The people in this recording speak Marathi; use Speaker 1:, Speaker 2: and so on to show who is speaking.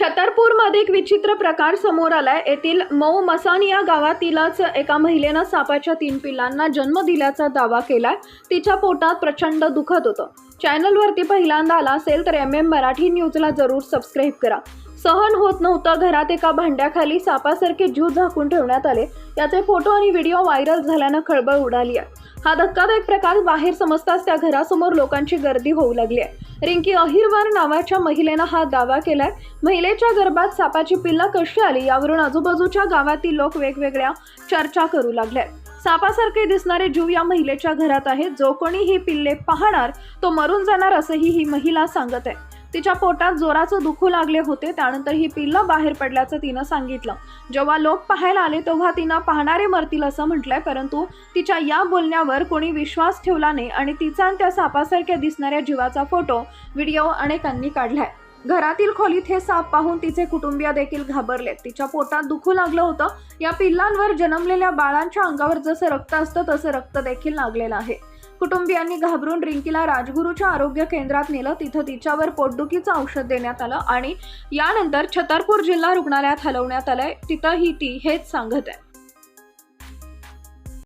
Speaker 1: छतरपूरमध्ये एक विचित्र प्रकार समोर आलाय. येथील मऊ मसानिया गावातीलच एका महिलेनं सापाच्या तीन पिल्लांना जन्म दिल्याचा दावा केलाय. तिच्या पोटात प्रचंड दुखत होतं. चॅनलवरती पहिल्यांदा आला असेल तर एम एम मराठी न्यूजला जरूर सबस्क्राईब करा. सहन होत नव्हतं. घरात एका भांड्याखाली सापासारखे जीव झाकून ठेवण्यात आले. याचे फोटो आणि व्हिडिओ व्हायरल झाल्यानं खळबळ उडाली आहे. हा धक्कादायक प्रकार बाहेर समजताच त्या घरासमोर लोकांची गर्दी होऊ लागली आहे. रिंकी अहिरवार नावाच्या महिलेनं हा दावा केलाय. महिलेच्या गर्भात सापाची पिल्ला कशी आली यावरून आजूबाजूच्या गावातील लोक वेगवेगळ्या चर्चा करू लागल्या सापासारखे दिसणारे जीव या महिलेच्या घरात आहेत. जो कोणी ही पिल्ले पाहणार तो मरून जाणार असंही ही महिला सांगत आहे. तिच्या पोटात जोराचं दुखू लागले होते त्यानंतर ही पिल्लं बाहेर पडल्याचं तिनं सांगितलं. जेव्हा लोक पाहायला आले तेव्हा तिनं पाहणारे मरतील असं म्हटलंय परंतु तिच्या या बोलण्यावर कोणी विश्वास ठेवला नाही आणि तिचा आणि त्या सापासारख्या दिसणाऱ्या जीवाचा फोटो व्हिडिओ अनेकांनी काढलाय. घरातील खोलीत हे साप पाहून तिचे कुटुंबीय देखील घाबरले तिच्या पोटात दुखू लागलं होतं. या पिल्लांवर जन्मलेल्या बाळांच्या अंगावर जसं रक्त असतं तसं रक्त देखील लागलेलं आहे. कुटुंबियांनी घाबरून रिंकीला राजगुरूच्या आरोग्य केंद्रात नेलं. तिथं तिच्यावर पोटदुखीचं औषध देण्यात आलं आणि यानंतर छतरपूर जिल्हा रुग्णालयात हलवण्यात आलंय. तिथंही ती हेच सांगत आहे.